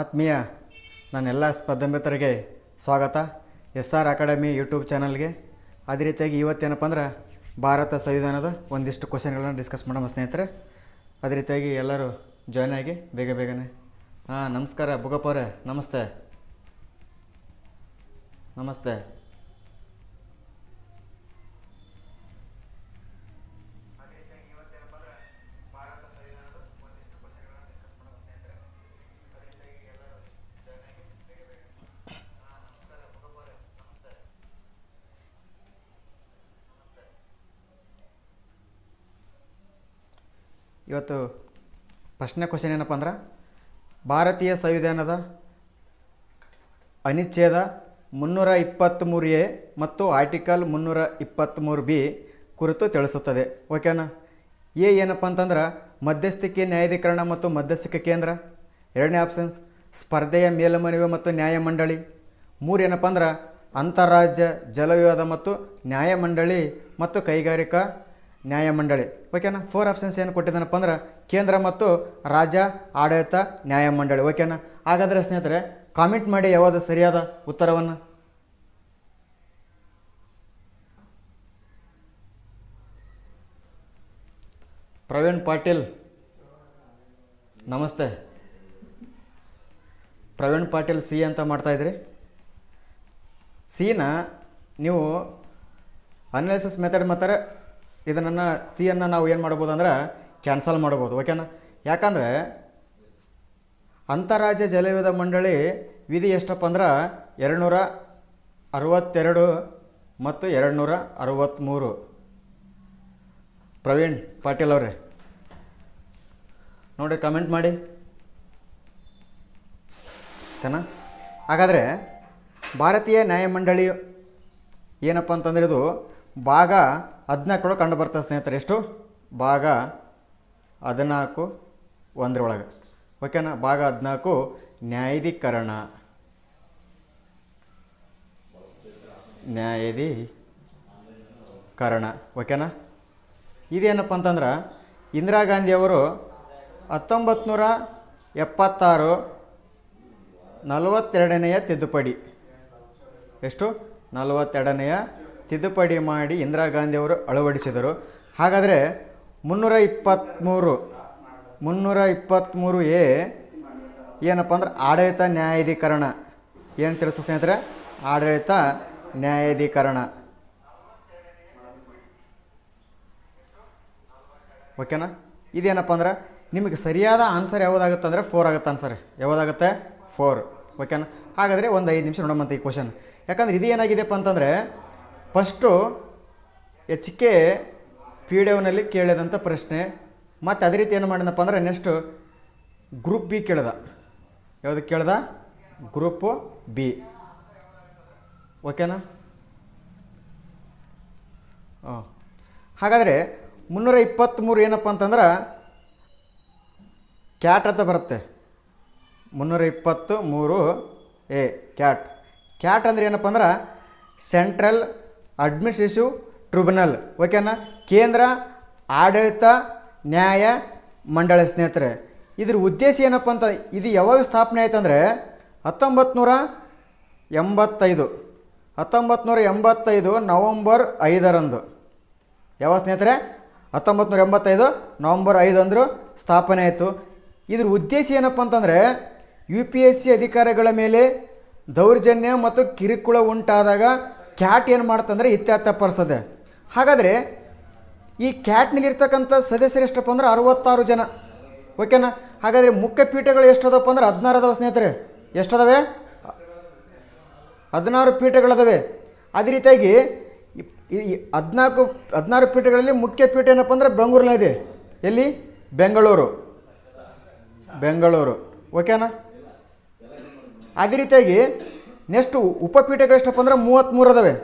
ಆತ್ಮೀಯ ನನ್ನೆಲ್ಲ ಸ್ಪರ್ಧಾಂಬಿತರಿಗೆ ಸ್ವಾಗತ. ಎಸ್ ಆರ್ ಅಕಾಡೆಮಿ ಯೂಟ್ಯೂಬ್ ಚಾನಲ್ಗೆ. ಅದೇ ರೀತಿಯಾಗಿ ಇವತ್ತೇನಪ್ಪ ಅಂದ್ರೆ ಭಾರತ ಸಂವಿಧಾನದ ಒಂದಿಷ್ಟು ಕ್ವಶನ್ಗಳನ್ನು ಡಿಸ್ಕಸ್ ಮಾಡೋಣ ಸ್ನೇಹಿತರೆ. ಅದೇ ರೀತಿಯಾಗಿ ಎಲ್ಲರೂ ಜಾಯ್ನ್ ಆಗಿ ಬೇಗ ಬೇಗನೆ. ಹಾಂ, ನಮಸ್ಕಾರ ಬುಗಪ್ಪ ಅವರೇ. ನಮಸ್ತೆ. ನಮಸ್ತೆ. ಇವತ್ತು ಫಸ್ಟ್ನೇ ಕ್ವಶನ್ ಏನಪ್ಪ ಅಂದ್ರೆ, ಭಾರತೀಯ ಸಂವಿಧಾನದ ಅನಿಚ್ಛೇದ ಮುನ್ನೂರ ಇಪ್ಪತ್ತ್ಮೂರು ಎ ಮತ್ತು ಆರ್ಟಿಕಲ್ ಮುನ್ನೂರ ಇಪ್ಪತ್ತ್ಮೂರು ಬಿ ಕುರಿತು ತಿಳಿಸುತ್ತದೆ. ಓಕೆನಾ ಎ ಏನಪ್ಪ ಅಂತಂದ್ರೆ, ಮಧ್ಯಸ್ಥಿಕೆ, ನ್ಯಾಯಾಧೀಕರಣ ಮತ್ತು ಮಧ್ಯಸ್ಥಿಕೆ ಕೇಂದ್ರ. ಎರಡನೇ ಆಪ್ಷನ್ಸ್ ಸ್ಪರ್ಧೆಯ ಮೇಲ್ಮನವಿ ಮತ್ತು ನ್ಯಾಯಮಂಡಳಿ. ಮೂರು ಏನಪ್ಪ ಅಂದ್ರೆ, ಅಂತಾರಾಜ್ಯ ಜಲವಿವಾದ ಮತ್ತು ನ್ಯಾಯಮಂಡಳಿ ಮತ್ತು ಕೈಗಾರಿಕಾ ನ್ಯಾಯಮಂಡಳಿ. ಓಕೆನಾ? ಫೋರ್ ಆಪ್ಷನ್ಸ್ ಏನು ಕೊಟ್ಟಿದ್ದಾನಪ್ಪ ಅಂದ್ರೆ ಕೇಂದ್ರ ಮತ್ತು ರಾಜ್ಯ, ಆಡಳಿತ, ನ್ಯಾಯಮಂಡಳಿ. ಓಕೆನಾ? ಹಾಗಾದರೆ ಸ್ನೇಹಿತರೆ ಕಾಮೆಂಟ್ ಮಾಡಿ ಯಾವುದು ಸರಿಯಾದ ಉತ್ತರವನ್ನು. ಪ್ರವೀಣ್ ಪಾಟೀಲ್. ನಮಸ್ತೆ. ಪ್ರವೀಣ್ ಪಾಟೀಲ್ ಸಿ ಅಂತ ಮಾಡ್ತಾಯಿದ್ರಿ ಸಿನ ನೀವು ಅನಾಲಿಸಿಸ್ ಮೆಥಡ್ ಮಾತ್ರ ಇದನ್ನು ಸಿಯನ್ನು ನಾವು ಏನು ಮಾಡ್ಬೋದು ಅಂದ್ರೆ ಕ್ಯಾನ್ಸಲ್ ಮಾಡ್ಬೋದು ಓಕೆನಾ ಯಾಕಂದರೆ ಅಂತಾರಾಜ್ಯ ಜಲವಿದ ಮಂಡಳಿ ವಿಧಿ ಎಷ್ಟಪ್ಪ ಅಂದ್ರೆ ಎರಡುನೂರ ಅರವತ್ತೆರಡು ಮತ್ತು ಎರಡುನೂರ ಅರವತ್ತ್ಮೂರು ಪ್ರವೀಣ್ ಪಾಟೀಲ್ ಅವರೇ, ನೋಡಿ ಕಮೆಂಟ್ ಮಾಡಿ. ಓಕೆನಾ? ಹಾಗಾದರೆ ಭಾರತೀಯ ನ್ಯಾಯಮಂಡಳಿ ಏನಪ್ಪ ಅಂತಂದ್ರೆ ಇದು ಭಾಗ ಹದಿನಾಲ್ಕರೊಳಗೆ ಕಂಡು ಬರ್ತದೆ ಸ್ನೇಹಿತರೆ, ಎಷ್ಟು? ಭಾಗ ಹದಿನಾಲ್ಕು ಒಂದರೊಳಗೆ ಓಕೆನಾ ಭಾಗ ಹದಿನಾಲ್ಕು, ನ್ಯಾಯಾಧೀಕರಣ. ನ್ಯಾಯಾಧೀಕರಣ. ಓಕೆನಾ ಇದೇನಪ್ಪ ಅಂತಂದ್ರೆ, ಇಂದಿರಾ ಗಾಂಧಿಯವರು ಹತ್ತೊಂಬತ್ತು ನೂರ ಎಪ್ಪತ್ತಾರು ನಲವತ್ತೆರಡನೆಯ ತಿದ್ದುಪಡಿ. ಎಷ್ಟು? ನಲವತ್ತೆರಡನೆಯ ತಿದ್ದುಪಡಿ ಮಾಡಿ ಇಂದಿರಾ ಗಾಂಧಿಯವರು ಅಳವಡಿಸಿದರು. ಹಾಗಾದರೆ ಮುನ್ನೂರ ಇಪ್ಪತ್ತ್ಮೂರು ಮುನ್ನೂರ ಇಪ್ಪತ್ತ್ಮೂರು ಎ ಏನಪ್ಪ ಅಂದ್ರೆ ಆಡಳಿತ ನ್ಯಾಯಾಧೀಕರಣ. ಏನು ತಿಳಿಸ ಸ್ನೇಹಿತರೆ? ಆಡಳಿತ ನ್ಯಾಯಾಧೀಕರಣ. ಓಕೆನಾ? ಇದೇನಪ್ಪ ಅಂದ್ರೆ ನಿಮಗೆ ಸರಿಯಾದ ಆನ್ಸರ್ ಯಾವುದಾಗುತ್ತೆ ಅಂದರೆ ಫೋರ್ ಆಗುತ್ತೆ ಆನ್ಸರ್. ಯಾವುದಾಗುತ್ತೆ? ಫೋರ್ ಓಕೆನಾ? ಹಾಗಾದರೆ ಒಂದು ಐದು ನಿಮಿಷ ನೋಡೋಮಂತ ಈ ಕ್ವಶನ್ ಯಾಕಂದ್ರೆ ಇದು ಏನಾಗಿದೆಪ್ಪ ಅಂತಂದರೆ first H K P D ಒನಲ್ಲಿ ಕೇಳಿದಂಥ ಪ್ರಶ್ನೆ. ಮತ್ತು ಅದೇ ರೀತಿ ಏನು ಮಾಡಿದಪ್ಪ ಅಂದ್ರೆ ನೆಕ್ಸ್ಟು ಗ್ರೂಪ್ ಬಿ ಕೇಳ್ದ. ಯಾವುದಕ್ಕೆ ಕೇಳ್ದ? Group B. ಓಕೆನಾ? ಹಾಂ. ಹಾಗಾದರೆ ಮುನ್ನೂರ ಇಪ್ಪತ್ತ್ಮೂರು ಏನಪ್ಪ ಅಂತಂದ್ರೆ ಕ್ಯಾಟ್ ಅಂತ ಬರುತ್ತೆ. ಮುನ್ನೂರ ಇಪ್ಪತ್ತು ಮೂರು ಎ ಕ್ಯಾಟ್. ಕ್ಯಾಟ್ ಅಂದ್ರೆ ಏನಪ್ಪ ಅಂದ್ರೆ ಸೆಂಟ್ರಲ್ ಅಡ್ಮಿನಿಸ್ಟ್ರೇಟಿವ್ ಟ್ರಿಬ್ಯುನಲ್. ಓಕೆನಾ? ಕೇಂದ್ರ, ಆಡಳಿತ, ನ್ಯಾಯ, ಮಂಡಳಿ ಸ್ನೇಹಿತರೆ, ಇದ್ರ ಉದ್ದೇಶ ಏನಪ್ಪ ಅಂತ, ಇದು ಯಾವಾಗ ಸ್ಥಾಪನೆ ಆಯ್ತಂದರೆ ಹತ್ತೊಂಬತ್ತು ನೂರ ಎಂಬತ್ತೈದು. ಹತ್ತೊಂಬತ್ತು ನೂರ ಎಂಬತ್ತೈದು ನವಂಬರ್ ಐದರಂದು. ಯಾವ ಸ್ನೇಹಿತರೆ? ಹತ್ತೊಂಬತ್ತು ನೂರ ಎಂಬತ್ತೈದು ನವಂಬರ್ ಐದು ಅಂದರು ಸ್ಥಾಪನೆ ಆಯಿತು. ಇದ್ರ ಉದ್ದೇಶ ಏನಪ್ಪ ಅಂತಂದರೆ, ಯು ಪಿ ಎಸ್ ಸಿ ಅಧಿಕಾರಿಗಳ ಮೇಲೆ ದೌರ್ಜನ್ಯ ಮತ್ತು ಕಿರುಕುಳ ಉಂಟಾದಾಗ ಕ್ಯಾಟ್ ಏನು ಮಾಡ್ತಂದ್ರೆ ಇತ್ಯರ್ಥಪಡಿಸ್ತದೆ ಹಾಗಾದರೆ ಈ ಕ್ಯಾಟ್ನಲ್ಲಿರ್ತಕ್ಕಂಥ ಸದಸ್ಯರು ಎಷ್ಟಪ್ಪ ಅಂದ್ರೆ ಅರವತ್ತಾರು ಜನ. ಓಕೆನಾ ಹಾಗಾದರೆ ಮುಖ್ಯ ಪೀಠಗಳು ಎಷ್ಟದಪ್ಪ ಅಂದ್ರೆ ಹದಿನಾರು ಅದಾವ ಸ್ನೇಹಿತರೆ. ಎಷ್ಟದವೆ? ಹದಿನಾರು ಪೀಠಗಳದವೆ. ಅದೇ ರೀತಿಯಾಗಿ ಈ ಹದಿನಾಲ್ಕು, ಹದಿನಾರು ಪೀಠಗಳಲ್ಲಿ ಮುಖ್ಯ ಪೀಠ ಏನಪ್ಪ ಅಂದ್ರೆ ಬೆಂಗಳೂರಿನಲ್ಲಿದೆ ಎಲ್ಲಿ? ಬೆಂಗಳೂರು. ಬೆಂಗಳೂರು. ಓಕೆನಾ ಅದೇ ರೀತಿಯಾಗಿ ನೆಕ್ಸ್ಟ್ ಉಪಪೀಠಗಳು ಎಷ್ಟಪ್ಪ ಅಂದ್ರೆ ಮೂವತ್ತ್ಮೂರು ಅದಾವೆ.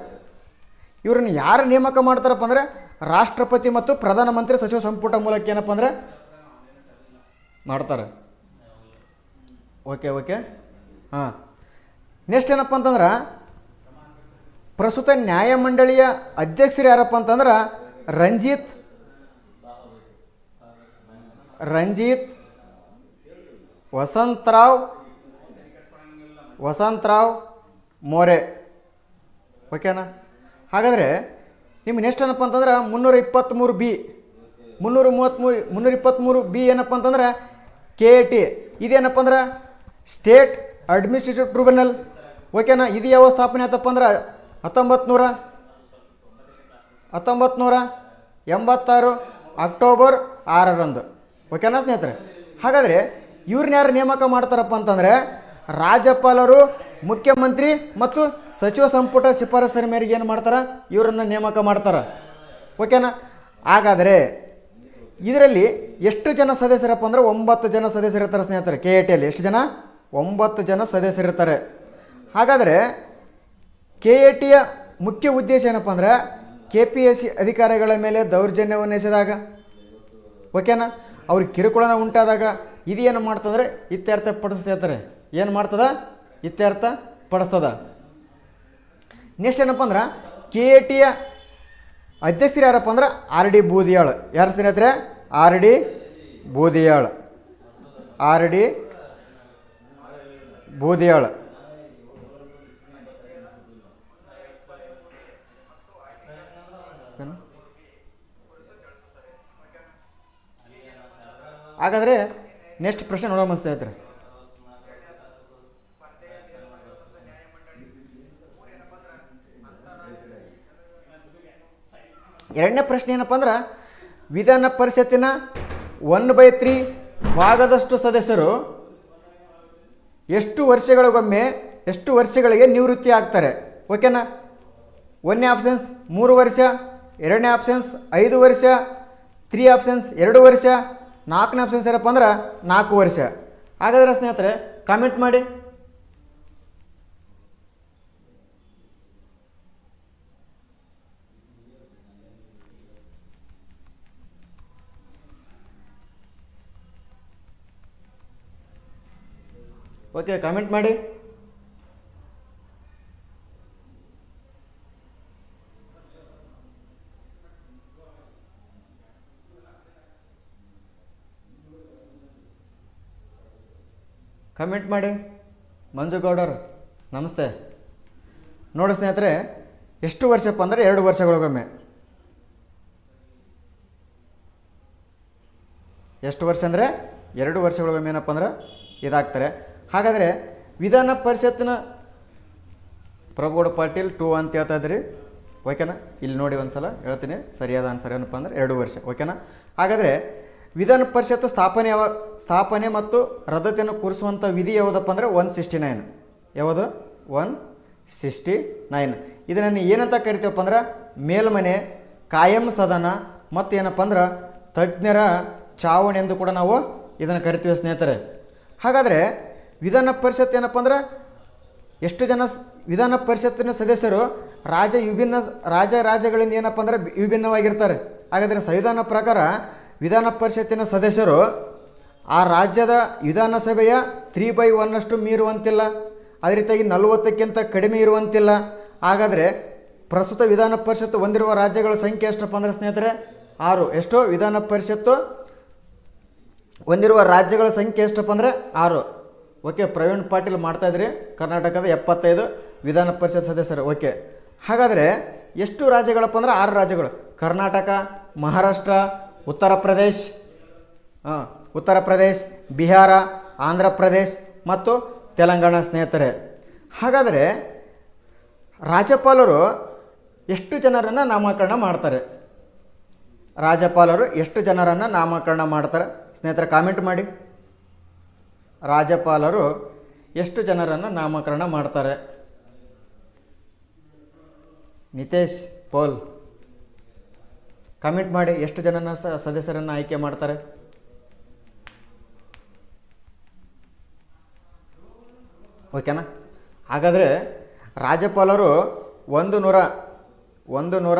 ಇವ್ರನ್ನ ಯಾರು ನೇಮಕ ಮಾಡ್ತಾರಪ್ಪ ಅಂದರೆ ರಾಷ್ಟ್ರಪತಿ ಮತ್ತು ಪ್ರಧಾನಮಂತ್ರಿ ಸಚಿವ ಸಂಪುಟ ಮೂಲಕ ಏನಪ್ಪ ಅಂದರೆ ಮಾಡ್ತಾರೆ. Okay okay. ಹಾಂ. ನೆಕ್ಸ್ಟ್ ಏನಪ್ಪ ಅಂತಂದ್ರೆ ಪ್ರಸ್ತುತ ನ್ಯಾಯಮಂಡಳಿಯ ಅಧ್ಯಕ್ಷರು ಯಾರಪ್ಪ ಅಂತಂದ್ರೆ ರಂಜಿತ್ ರಂಜಿತ್, ವಸಂತರಾವ್ ವಸಂತರಾವ್ ಮೋರೆ. ಓಕೆನಾ ಹಾಗಾದರೆ ನಿಮ್ಗೆ ನೆಕ್ಸ್ಟ್ ಏನಪ್ಪ ಅಂತಂದ್ರೆ ಮುನ್ನೂರ ಇಪ್ಪತ್ತ್ಮೂರು ಬಿ ಮುನ್ನೂರ ಮೂವತ್ತ್ಮೂರು ಮುನ್ನೂರ ಇಪ್ಪತ್ತ್ಮೂರು ಬಿ ಏನಪ್ಪ ಅಂತಂದ್ರೆ ಕೆ ಎ ಟಿ ಇದೇನಪ್ಪ ಅಂದ್ರೆ ಸ್ಟೇಟ್ ಅಡ್ಮಿನಿಸ್ಟ್ರೇಟಿವ್ ಟ್ರಿಬ್ಯುನಲ್ ಓಕೆನಾ ಇದು ಯಾವ ಸ್ಥಾಪನೆ ಆಯ್ತಪ್ಪ ಅಂದ್ರೆ ಹತ್ತೊಂಬತ್ತು ನೂರ ಹತ್ತೊಂಬತ್ತು ನೂರ ಎಂಬತ್ತಾರು ಅಕ್ಟೋಬರ್ ಆರರಂದು. ಓಕೆನಾ ಸ್ನೇಹಿತರೆ? ಹಾಗಾದರೆ ಇವ್ರನ್ನ ಯಾರು ನೇಮಕ ಮಾಡ್ತಾರಪ್ಪ ಅಂತಂದರೆ ರಾಜ್ಯಪಾಲರು ಮುಖ್ಯಮಂತ್ರಿ ಮತ್ತು ಸಚಿವ ಸಂಪುಟ ಶಿಫಾರಸಿನ ಮೇರೆಗೆ ಏನು ಮಾಡ್ತಾರೆ? ಇವರನ್ನು ನೇಮಕ ಮಾಡ್ತಾರೆ. ಓಕೆನಾ ಹಾಗಾದರೆ ಇದರಲ್ಲಿ ಎಷ್ಟು ಜನ ಸದಸ್ಯರಪ್ಪ ಅಂದ್ರೆ ಒಂಬತ್ತು ಜನ ಸದಸ್ಯರಿರ್ತಾರೆ ಸ್ನೇಹಿತರೆ ಕೆ ಎ ಟಿಯಲ್ಲಿ ಎಷ್ಟು ಜನ? ಒಂಬತ್ತು ಜನ ಸದಸ್ಯರಿರ್ತಾರೆ ಹಾಗಾದರೆ ಕೆ ಎ ಟಿಯ ಮುಖ್ಯ ಉದ್ದೇಶ ಏನಪ್ಪ ಅಂದ್ರೆ ಕೆ ಪಿ ಎಸ್ ಸಿ ಅಧಿಕಾರಿಗಳ ಮೇಲೆ ದೌರ್ಜನ್ಯವನ್ನು ಎಸೆದಾಗ. ಓಕೆನಾ ಅವ್ರಿಗೆ ಕಿರುಕುಳನ ಉಂಟಾದಾಗ ಇದೇನು ಮಾಡ್ತಂದ್ರೆ ಇತ್ಯರ್ಥ ಪಡಿಸ್ತಿರ್ತಾರೆ ಏನು ಮಾಡ್ತದ? ಇತ್ಯರ್ಥ ಪಡಿಸ್ತದ. ನೆಕ್ಸ್ಟ್ ಏನಪ್ಪ ಅಂದ್ರೆ ಕೆ ಎ ಟಿಯ ಅಧ್ಯಕ್ಷರು ಯಾರಪ್ಪ ಅಂದ್ರೆ, ಆರ್ ಡಿ ಬೂದಿಯಾಳ್. ಯಾರು ಸ್ನೇಹಿತರೆ? R D Budiyal. R D Budiyal. ಹಾಗಾದ್ರೆ ನೆಕ್ಸ್ಟ್ ಪ್ರಶ್ನೆ ನೋಡೋಣ ಸ್ನೇಹಿತರೆ. ಎರಡನೇ ಪ್ರಶ್ನೆ ಏನಪ್ಪ ಅಂದ್ರೆ, ವಿಧಾನ ಪರಿಷತ್ತಿನ ಒನ್ ಬೈ ತ್ರೀ ಭಾಗದಷ್ಟು ಸದಸ್ಯರು ಎಷ್ಟು ವರ್ಷಗಳಿಗೊಮ್ಮೆ, ಎಷ್ಟು ವರ್ಷಗಳಿಗೆ ನಿವೃತ್ತಿ ಆಗ್ತಾರೆ? ಓಕೆನಾ ಒಂದನೇ ಆಪ್ಷನ್ಸ್ ಮೂರು ವರ್ಷ, ಎರಡನೇ ಆಪ್ಷನ್ಸ್ ಐದು ವರ್ಷ ತ್ರೀ ಆಪ್ಷನ್ಸ್ ಎರಡು ವರ್ಷ, ನಾಲ್ಕನೇ ಆಪ್ಷನ್ಸ್ ಏನಪ್ಪ ಅಂದ್ರೆ, ನಾಲ್ಕು ವರ್ಷ. ಹಾಗಾದ್ರೆ ಸ್ನೇಹಿತರೆ ಕಾಮೆಂಟ್ ಮಾಡಿ. ಓಕೆ ಕಾಮೆಂಟ್ ಮಾಡಿ. ಕಮೆಂಟ್ ಮಾಡಿ. ಮಂಜು ಗೌಡರ್, ನಮಸ್ತೆ. ನೋಡಿ ಸ್ನೇಹಿತರೆ, ಎಷ್ಟು ವರ್ಷಪ್ಪ ಅಂದರೆ ಎರಡು ವರ್ಷಗಳಿಗೊಮ್ಮೆ. ಎಷ್ಟು ವರ್ಷ ಅಂದರೆ ಎರಡು ವರ್ಷಗಳಿಗೊಮ್ಮೆ ಏನಪ್ಪ ಅಂದ್ರೆ ಇದಾಗ್ತಾರೆ. ಹಾಗಾದರೆ ವಿಧಾನ ಪರಿಷತ್ನ ಪ್ರಭುಗೌಡ ಪಾಟೀಲ್ ಟೂ ಅಂತ ಹೇಳ್ತಾ ಇದ್ರಿ. ಓಕೆನಾ ಇಲ್ಲಿ ನೋಡಿ ಒಂದ್ಸಲ ಹೇಳ್ತೀನಿ. ಸರಿಯಾದ ಆನ್ಸರ್ ಏನಪ್ಪ ಅಂದ್ರೆ ಎರಡು ವರ್ಷ. ಓಕೆನಾ ಹಾಗಾದರೆ ವಿಧಾನ ಪರಿಷತ್ ಸ್ಥಾಪನೆ ಯಾವ ಸ್ಥಾಪನೆ ಮತ್ತು ರದ್ದತಿಯನ್ನು ಕೂರಿಸುವಂಥ ವಿಧಿ ಯಾವುದಪ್ಪ ಅಂದರೆ ಒನ್ ಸಿಕ್ಸ್ಟಿ ನೈನ್ ಯಾವುದು? ಒನ್ ಸಿಕ್ಸ್ಟಿ ನೈನ್ ಇದನ್ನು ಏನಂತ ಕರಿತೀವಪ್ಪ ಅಂದ್ರೆ ಮೇಲ್ಮನೆ, ಕಾಯಂ ಸದನ ಮತ್ತು ಏನಪ್ಪ ಅಂದ್ರೆ ತಜ್ಞರ ಚಾವಣಿ ಎಂದು ಕೂಡ ನಾವು ಇದನ್ನು ಕರಿತೀವಿ ಸ್ನೇಹಿತರೆ. ಹಾಗಾದರೆ ವಿಧಾನ ಪರಿಷತ್ ಏನಪ್ಪ ಅಂದ್ರೆ ಎಷ್ಟು ಜನ ವಿಧಾನ ಪರಿಷತ್ತಿನ ಸದಸ್ಯರು ರಾಜ ವಿಭಿನ್ನ ರಾಜ ರಾಜ್ಯಗಳಿಂದ ಏನಪ್ಪ ಅಂದ್ರೆ ವಿಭಿನ್ನವಾಗಿರ್ತಾರೆ. ಹಾಗಾದರೆ ಸಂವಿಧಾನ ಪ್ರಕಾರ ವಿಧಾನ ಪರಿಷತ್ತಿನ ಸದಸ್ಯರು ಆ ರಾಜ್ಯದ ವಿಧಾನಸಭೆಯ ತ್ರೀ ಬೈ ಒನ್ನಷ್ಟು ಮೀರುವಂತಿಲ್ಲ. ಅದೇ ರೀತಿಯಾಗಿ ನಲವತ್ತಕ್ಕಿಂತ ಕಡಿಮೆ ಇರುವಂತಿಲ್ಲ. ಹಾಗಾದರೆ ಪ್ರಸ್ತುತ ವಿಧಾನ ಪರಿಷತ್ತು ಹೊಂದಿರುವ ರಾಜ್ಯಗಳ ಸಂಖ್ಯೆ ಎಷ್ಟಪ್ಪ ಅಂದರೆ ಸ್ನೇಹಿತರೆ? ಆರು. ಎಷ್ಟು ವಿಧಾನ ಪರಿಷತ್ತು ಹೊಂದಿರುವ ರಾಜ್ಯಗಳ ಸಂಖ್ಯೆ ಎಷ್ಟಪ್ಪ ಅಂದರೆ ಆರು. ಓಕೆ, ಪ್ರವೀಣ್ ಪಾಟೀಲ್ ಮಾಡ್ತಾ ಇದ್ರಿ, ಕರ್ನಾಟಕದ ಎಪ್ಪತ್ತೈದು ವಿಧಾನ ಪರಿಷತ್ ಸದಸ್ಯರು, ಓಕೆ. ಹಾಗಾದರೆ, ಎಷ್ಟು ರಾಜ್ಯಗಳಪ್ಪ ಅಂದ್ರೆ ಆರು ರಾಜ್ಯಗಳು. ಕರ್ನಾಟಕ, ಮಹಾರಾಷ್ಟ್ರ, ಉತ್ತರ ಪ್ರದೇಶ್ ಉತ್ತರ ಪ್ರದೇಶ್, ಬಿಹಾರ, ಆಂಧ್ರ ಪ್ರದೇಶ್ ಮತ್ತು ತೆಲಂಗಾಣ ಸ್ನೇಹಿತರೆ. ಹಾಗಾದರೆ, ರಾಜ್ಯಪಾಲರು ಎಷ್ಟು ಜನರನ್ನು ನಾಮಕರಣ ಮಾಡ್ತಾರೆ? ರಾಜ್ಯಪಾಲರು ಎಷ್ಟು ಜನರನ್ನು ನಾಮಕರಣ ಮಾಡ್ತಾರೆ? ಸ್ನೇಹಿತರೆ ಕಾಮೆಂಟ್ ಮಾಡಿ. ರಾಜ್ಯಪಾಲರು ಎಷ್ಟು ಜನರನ್ನು ನಾಮಕರಣ ಮಾಡ್ತಾರೆ? ನಿತೇಶ್, ಪೋಲ್. ಕಮೆಂಟ್ ಮಾಡಿ ಎಷ್ಟು ಜನನ ಸದಸ್ಯರನ್ನು ಆಯ್ಕೆ ಮಾಡ್ತಾರೆ? ಓಕೆನಾ? ಹಾಗಾದರೆ ರಾಜ್ಯಪಾಲರು ಒಂದು ನೂರ ಒಂದು ನೂರ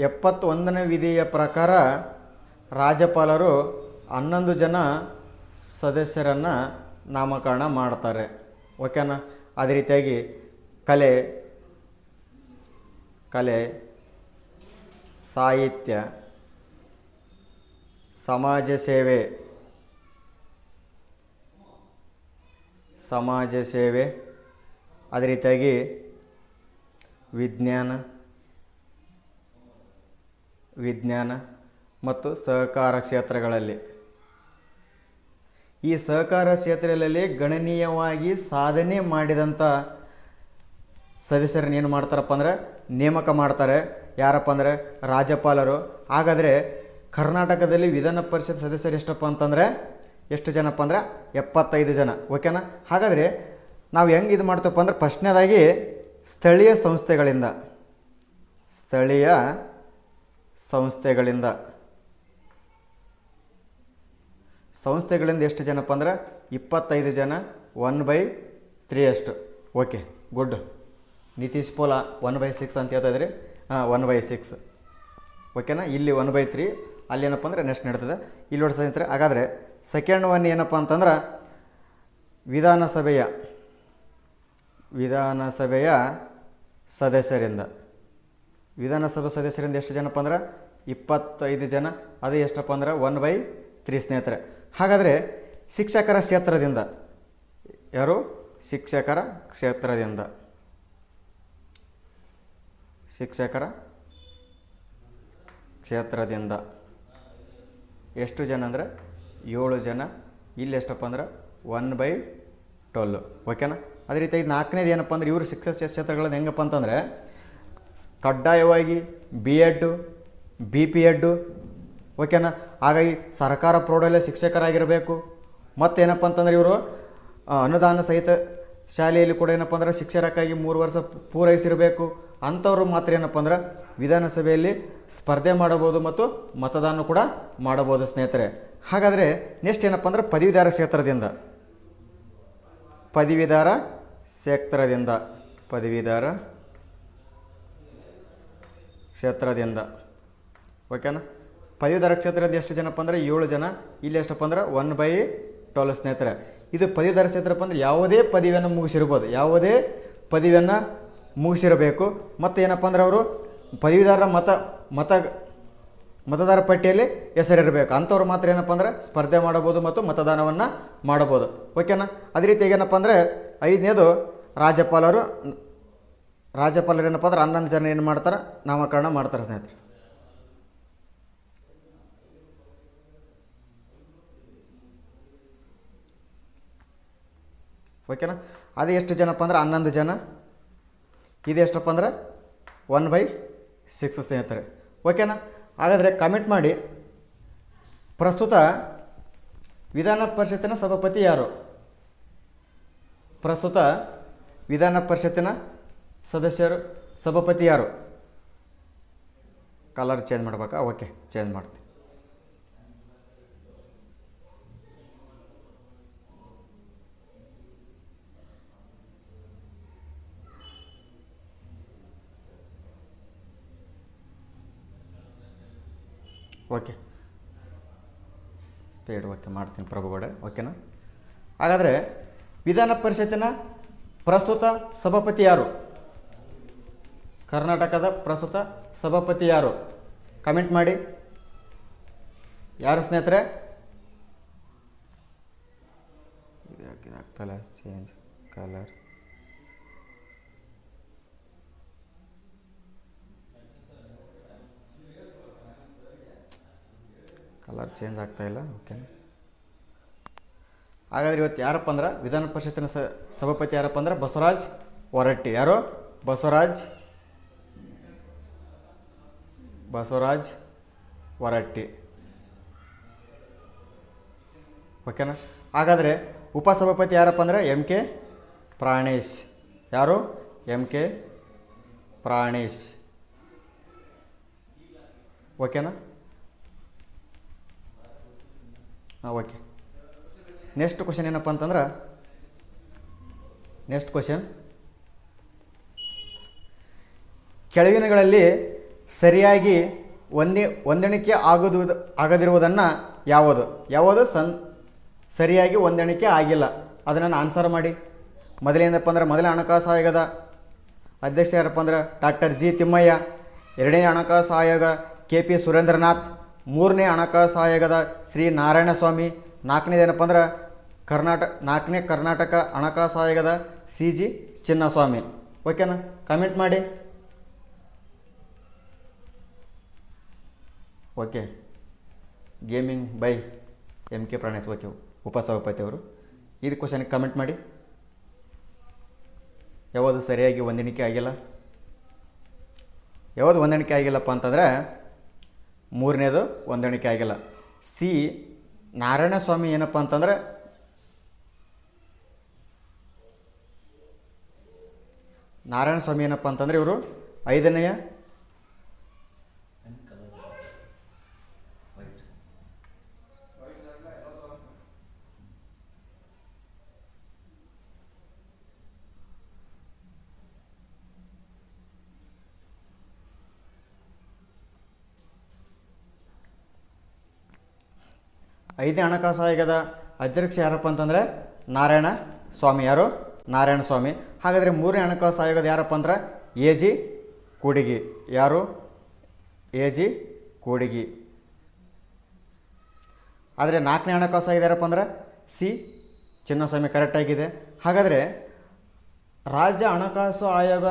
ಎಪ್ಪತ್ತೊಂದನೇ ವಿಧಿಯ ಪ್ರಕಾರ ರಾಜ್ಯಪಾಲರು ಹನ್ನೊಂದು ಜನ ಸದಸ್ಯರನ್ನು ನಾಮಕರಣ ಮಾಡ್ತಾರೆ. ಓಕೆನಾ ಅದೇ ರೀತಿಯಾಗಿ ಕಲೆ ಕಲೆ, ಸಾಹಿತ್ಯ, ಸಮಾಜ ಸೇವೆ ಸಮಾಜ ಸೇವೆ, ಅದೇ ರೀತಿಯಾಗಿ ವಿಜ್ಞಾನ ವಿಜ್ಞಾನ ಮತ್ತು ಸಹಕಾರ ಕ್ಷೇತ್ರಗಳಲ್ಲಿ. ಈ ಸಹಕಾರ ಕ್ಷೇತ್ರದಲ್ಲಿ ಗಣನೀಯವಾಗಿ ಸಾಧನೆ ಮಾಡಿದಂಥ ಸದಸ್ಯರನ್ನ ಏನು ಮಾಡ್ತಾರಪ್ಪ ಅಂದರೆ ನೇಮಕ ಮಾಡ್ತಾರೆ. ಯಾರಪ್ಪ ಅಂದರೆ ರಾಜ್ಯಪಾಲರು. ಹಾಗಾದರೆ ಕರ್ನಾಟಕದಲ್ಲಿ ವಿಧಾನ ಪರಿಷತ್ ಸದಸ್ಯರು ಎಷ್ಟಪ್ಪ ಅಂತಂದರೆ ಎಷ್ಟು ಜನಪ್ಪ ಅಂದರೆ ಎಪ್ಪತ್ತೈದು ಜನ. ಓಕೆನಾ ಹಾಗಾದರೆ ನಾವು ಹೆಂಗೆ ಇದು ಮಾಡ್ತೇವಪ್ಪ ಅಂದ್ರೆ ಫಸ್ಟ್ನೇದಾಗಿ ಸ್ಥಳೀಯ ಸಂಸ್ಥೆಗಳಿಂದ. ಸ್ಥಳೀಯ ಸಂಸ್ಥೆಗಳಿಂದ. ಸಂಸ್ಥೆಗಳಿಂದ ಎಷ್ಟು ಜನಪ್ಪ ಅಂದ್ರೆ ಇಪ್ಪತ್ತೈದು ಜನ ಒನ್ ಬೈ ತ್ರೀ ಅಷ್ಟು. Okay good Nitish ಪೋಲ one by six ಅಂತ ಹೇಳ್ತಾ ಇದ್ರಿ ಹಾಂ ಒನ್ ಬೈ ಸಿಕ್ಸ್ ಓಕೆನಾ ಇಲ್ಲಿ ಒನ್ ಬೈ ತ್ರೀ ಅಲ್ಲಿ ಏನಪ್ಪ ಅಂದರೆ ನೆಕ್ಸ್ಟ್ ನಡೀತದೆ. ಇಲ್ಲಿ ನೋಡಿ ಸ್ನೇಹಿತರೆ, ಹಾಗಾದರೆ ಸೆಕೆಂಡ್ ಒನ್ ಏನಪ್ಪ ಅಂತಂದ್ರೆ ವಿಧಾನಸಭೆಯ ವಿಧಾನಸಭೆಯ ಸದಸ್ಯರಿಂದ. ವಿಧಾನಸಭಾ ಸದಸ್ಯರಿಂದ ಎಷ್ಟು ಜನಪ್ಪ ಅಂದ್ರೆ ಇಪ್ಪತ್ತೈದು ಜನ. ಅದು ಎಷ್ಟಪ್ಪ ಅಂದ್ರೆ ಒನ್ ಬೈ ತ್ರೀ ಸ್ನೇಹಿತರೆ. ಹಾಗಾದರೆ ಶಿಕ್ಷಕರ ಕ್ಷೇತ್ರದಿಂದ. ಯಾರು? ಶಿಕ್ಷಕರ ಕ್ಷೇತ್ರದಿಂದ. ಶಿಕ್ಷಕರ ಕ್ಷೇತ್ರದಿಂದ. ಎಷ್ಟು ಜನ ಅಂದರೆ? ಏಳು ಜನ. ಇಲ್ಲಿ ಎಷ್ಟಪ್ಪ ಅಂದ್ರೆ ಒನ್ ಬೈ ಟ್ವೆಲ್ ಓಕೆನಾ ಅದೇ ರೀತಿ ನಾಲ್ಕನೇದು ಏನಪ್ಪ ಅಂದ್ರೆ ಇವರು ಶಿಕ್ಷಕ ಕ್ಷೇತ್ರಗಳದ್ದು ಹೆಂಗಪ್ಪ ಅಂತಂದರೆ, ಕಡ್ಡಾಯವಾಗಿ B Ed B P Ed ಓಕೆನಾ? ಹಾಗಾಗಿ ಸರ್ಕಾರ ಪ್ರೌಢಾಲಯ ಶಿಕ್ಷಕರಾಗಿರಬೇಕು. ಮತ್ತೇನಪ್ಪ ಅಂತಂದ್ರೆ ಇವರು ಅನುದಾನ ಸಹಿತ ಶಾಲೆಯಲ್ಲಿ ಕೂಡ ಏನಪ್ಪ ಅಂದ್ರೆ ಶಿಕ್ಷಕರಾಗಿ ಮೂರು ವರ್ಷ ಪೂರೈಸಿರಬೇಕು. ಅಂಥವ್ರು ಮಾತ್ರ ಏನಪ್ಪ ಅಂದ್ರೆ ವಿಧಾನಸಭೆಯಲ್ಲಿ ಸ್ಪರ್ಧೆ ಮಾಡಬಹುದು ಮತ್ತು ಮತದಾನ ಕೂಡ ಮಾಡಬಹುದು ಸ್ನೇಹಿತರೆ. ಹಾಗಾದರೆ ನೆಕ್ಸ್ಟ್ ಏನಪ್ಪ ಅಂದ್ರೆ ಪದವೀಧರ ಕ್ಷೇತ್ರದಿಂದ. ಪದವೀಧರ ಕ್ಷೇತ್ರದಿಂದ ಪದವೀಧರ ಕ್ಷೇತ್ರದಿಂದ. ಓಕೆನಾ? ಪದವೀಧರ ಕ್ಷೇತ್ರದ ಎಷ್ಟು ಜನಪ್ಪ ಅಂದರೆ ಏಳು ಜನ, ಇಲ್ಲಿ ಎಷ್ಟಪ್ಪ ಅಂದ್ರೆ ಒನ್ ಬೈ ಟ್ವೆಲ್ ಸ್ನೇಹಿತರೆ. ಇದು ಪದವೀಧರ ಕ್ಷೇತ್ರಪ್ಪ ಅಂದರೆ ಯಾವುದೇ ಪದವಿಯನ್ನು ಮುಗಿಸಿರ್ಬೋದು, ಯಾವುದೇ ಪದವಿಯನ್ನು ಮುಗಿಸಿರಬೇಕು. ಮತ್ತು ಏನಪ್ಪ ಅಂದ್ರೆ ಅವರು ಪದವೀಧರರ ಮತ ಮತ, ಮತದಾರ ಪಟ್ಟಿಯಲ್ಲಿ ಹೆಸರಿರಬೇಕು. ಅಂಥವ್ರು ಮಾತ್ರ ಏನಪ್ಪ ಅಂದರೆ ಸ್ಪರ್ಧೆ ಮಾಡಬೋದು ಮತ್ತು ಮತದಾನವನ್ನು ಮಾಡಬೋದು ಓಕೆನಾ ಅದೇ ರೀತಿ ಏನಪ್ಪ ಅಂದರೆ ಐದನೇದು ರಾಜ್ಯಪಾಲರು ರಾಜ್ಯಪಾಲರು ಏನಪ್ಪ ಅಂದ್ರೆ ಹನ್ನೊಂದು ಜನ ಏನು ಮಾಡ್ತಾರೆ? ನಾಮಕರಣ ಮಾಡ್ತಾರೆ ಸ್ನೇಹಿತರೆ. ಓಕೆನಾ? ಅದು ಎಷ್ಟು ಜನಪ್ಪ ಅಂದ್ರೆ ಹನ್ನೊಂದು ಜನ. ಇದು ಎಷ್ಟಪ್ಪ ಅಂದ್ರೆ ಒನ್ ಬೈ ಸಿಕ್ಸ್ ಸ್ನೇಹಿತರೆ. ಓಕೆನಾ? ಹಾಗಾದರೆ ಕಮೆಂಟ್ ಮಾಡಿ. ಪ್ರಸ್ತುತ ವಿಧಾನ ಪರಿಷತ್ತಿನ ಸಭಾಪತಿ ಯಾರು? ಪ್ರಸ್ತುತ ವಿಧಾನ ಪರಿಷತ್ತಿನ ಸದಸ್ಯರು, ಸಭಾಪತಿ ಯಾರು? ಕಲರ್ ಚೇಂಜ್ ಮಾಡ್ಬೇಕಾ? ಓಕೆ ಚೇಂಜ್ ಮಾಡ್ತೀನಿ. ಓಕೆ. ಸ್ಪೀಡ್ ಓಕೆ ಮಾಡ್ತೀನಿ ಪ್ರಭುಗೌಡ ಓಕೆನಾ ಹಾಗಾದರೆ ವಿಧಾನ ಪರಿಷತ್ತಿನ ಪ್ರಸ್ತುತ ಸಭಾಪತಿ ಯಾರು? ಕರ್ನಾಟಕದ ಪ್ರಸ್ತುತ ಸಭಾಪತಿ ಯಾರು? ಕಮೆಂಟ್ ಮಾಡಿ. ಯಾರು ಸ್ನೇಹಿತರೆ? ಆಗ್ತಲ್ಲ ಚೇಂಜ್ ಕಲರ್ ಕಲರ್ ಚೇಂಜ್ ಆಗ್ತಾ ಇಲ್ಲ ಓಕೆ ಹಾಗಾದ್ರೆ ಇವತ್ತು ಯಾರಪ್ಪ ಅಂದ್ರೆ, ವಿಧಾನ ಪರಿಷತ್ತಿನ ಸಭಾಪತಿ ಯಾರಪ್ಪ ಅಂದ್ರೆ, ಬಸವರಾಜ್ ಹೊರಟ್ಟಿ. ಯಾರು? ಬಸವರಾಜ್ ಬಸವರಾಜ್ ಹೊರಟ್ಟಿ. ಓಕೆನಾ ಹಾಗಾದರೆ ಉಪಸಭಾಪತಿ ಯಾರಪ್ಪ ಅಂದ್ರೆ ಎಂ ಕೆ ಪ್ರಾಣೇಶ್. ಯಾರು? M K Pranesh. ಓಕೆನಾ ಹಾಂ ಓಕೆ ನೆಕ್ಸ್ಟ್ ಕ್ವಶನ್ ಏನಪ್ಪ ಅಂತಂದ್ರೆ ನೆಕ್ಸ್ಟ್ ಕ್ವಶನ್ ಕೆಳಗಿನಗಳಲ್ಲಿ ಸರಿಯಾಗಿ ಒಂದೇ ಹೊಂದಾಣಿಕೆ ಆಗೋದು, ಆಗದಿರುವುದನ್ನು ಯಾವುದು? ಯಾವುದು? ಸನ್, ಸರಿಯಾಗಿ ಹೊಂದಾಣಿಕೆ ಆಗಿಲ್ಲ. ಅದನ್ನು ಆನ್ಸರ್ ಮಾಡಿ. ಮೊದಲೇನಪ್ಪ ಅಂದ್ರೆ, ಮೊದಲೇ ಹಣಕಾಸು ಆಯೋಗದ ಅಧ್ಯಕ್ಷ ಯಾರಪ್ಪ ಅಂದ್ರೆ, ಡಾಕ್ಟರ್ ಜಿ ತಿಮ್ಮಯ್ಯ, ಎರಡನೇ ಹಣಕಾಸು ಆಯೋಗ ಕೆ ಪಿ ಸುರೇಂದ್ರನಾಥ್ ಮೂರನೇ ಹಣಕಾಸು ಆಯೋಗದ ಶ್ರೀ ನಾರಾಯಣಸ್ವಾಮಿ. ನಾಲ್ಕನೇದು ಏನಪ್ಪ ಅಂದ್ರೆ ಕರ್ನಾಟಕ ನಾಲ್ಕನೇ ಕರ್ನಾಟಕ ಹಣಕಾಸು ಆಯೋಗದ ಸಿ ಜಿ ಚಿನ್ನಸ್ವಾಮಿ. ಓಕೆನಾ ಕಮೆಂಟ್ ಮಾಡಿ. Okay gaming by M K Pranesh okay ಉಪಸಭಾಪತಿ ಅವರು ಇದು ಕ್ವಶನಿಗೆ ಕಮೆಂಟ್ ಮಾಡಿ. ಯಾವುದು ಸರಿಯಾಗಿ ಹೊಂದಾಣಿಕೆ ಆಗಿಲ್ಲ? ಯಾವುದು ಹೊಂದಾಣಿಕೆ ಆಗಿಲ್ಲಪ್ಪ ಅಂತಂದರೆ ಮೂರನೇದು ಹೊಂದಾಣಿಕೆ ಆಗಿಲ್ಲ. ಸಿ ನಾರಾಯಣ ಸ್ವಾಮಿ ಏನಪ್ಪ ಅಂತಂದರೆ ನಾರಾಯಣ ಸ್ವಾಮಿ ಏನಪ್ಪ ಅಂತಂದರೆ ಇವರು ಐದನೆಯ ಐದನೇ ಹಣಕಾಸು ಆಯೋಗದ ಅಧ್ಯಕ್ಷ ಯಾರಪ್ಪ ಅಂತಂದರೆ ನಾರಾಯಣ ಸ್ವಾಮಿ. ಯಾರು? ನಾರಾಯಣ ಸ್ವಾಮಿ. ಹಾಗಾದರೆ ಮೂರನೇ ಹಣಕಾಸು ಆಯೋಗದ ಯಾರಪ್ಪ ಅಂದ್ರೆ ಎ ಜಿ ಕೂಡಿಗಿ. ಯಾರು? A G Kudigi. ಆದರೆ ನಾಲ್ಕನೇ ಹಣಕಾಸು ಆಯೋಗ ಯಾರಪ್ಪ ಅಂದ್ರೆ ಸಿ ಚಿನ್ನಸ್ವಾಮಿ. ಕರೆಕ್ಟಾಗಿದೆ ಹಾಗಾದರೆ ರಾಜ್ಯ ಹಣಕಾಸು ಆಯೋಗ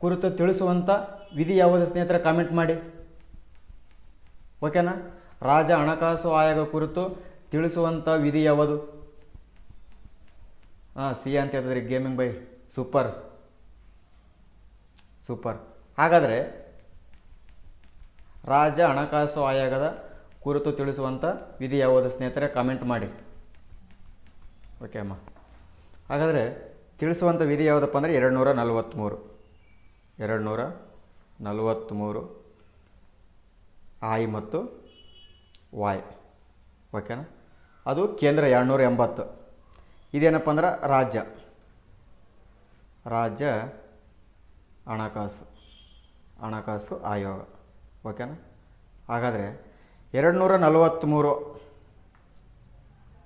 ಕುರಿತು ತಿಳಿಸುವಂಥ ವಿಧಿ ಯಾವುದು ಸ್ನೇಹಿತರೆ? ಕಾಮೆಂಟ್ ಮಾಡಿ. ಓಕೆನಾ ರಾಜ್ಯ ಹಣಕಾಸು ಆಯೋಗ ಕುರಿತು ತಿಳಿಸುವಂಥ ವಿಧಿ ಯಾವುದು? ಹಾಂ ಸಿ ಅಂತ ಹೇಳ್ತದ್ರಿ ಗೇಮಿಂಗ್ ಬೈ ಸೂಪರ್ ಸೂಪರ್ ಹಾಗಾದರೆ ರಾಜ್ಯ ಹಣಕಾಸು ಆಯೋಗದ ಕುರಿತು ತಿಳಿಸುವಂಥ ವಿಧಿ ಯಾವುದು ಸ್ನೇಹಿತರೆ? ಕಾಮೆಂಟ್ ಮಾಡಿ. ಓಕೆ ಅಮ್ಮ. ಹಾಗಾದರೆ ತಿಳಿಸುವಂಥ ವಿಧಿ ಯಾವುದಪ್ಪ ಅಂದರೆ ಎರಡು ನೂರ ನಲವತ್ತ್ಮೂರು ಎರಡು ನೂರ ನಲವತ್ತ್ಮೂರು ಆಯ್ ಮತ್ತು ವಾಯ್ ಓಕೆನಾ ಅದು ಕೇಂದ್ರ ಎರಡುನೂರ ಎಂಬತ್ತು. ಇದೇನಪ್ಪ ಅಂದ್ರೆ ರಾಜ್ಯ. ರಾಜ್ಯ ಹಣಕಾಸು ಹಣಕಾಸು ಆಯೋಗ. ಓಕೆನಾ? ಹಾಗಾದರೆ ಎರಡುನೂರ ನಲವತ್ತ್ಮೂರು